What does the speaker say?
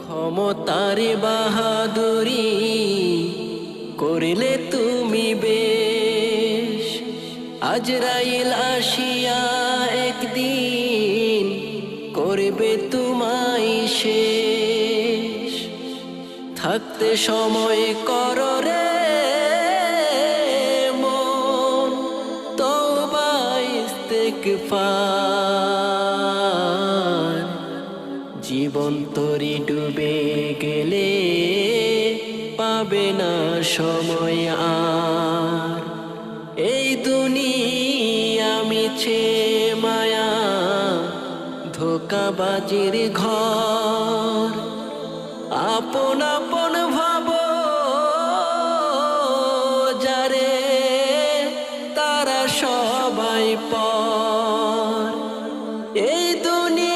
ক্ষমতার বাহাদুরি করিলে তুমি বেশ। আজরাইল আসিয়া একদিন করবে তোমায় শেষ। থাকতে সময় কর রে মন, তওবা, ইস্তেগফার। জীবন তরি ডুবে গেলে পাবে না সময় আর। এই দুনি আমি ছে মায়া, ধোকাবাজির ঘর। আপন আপন ভাব যারে তারা সবাই পর। এই দুনি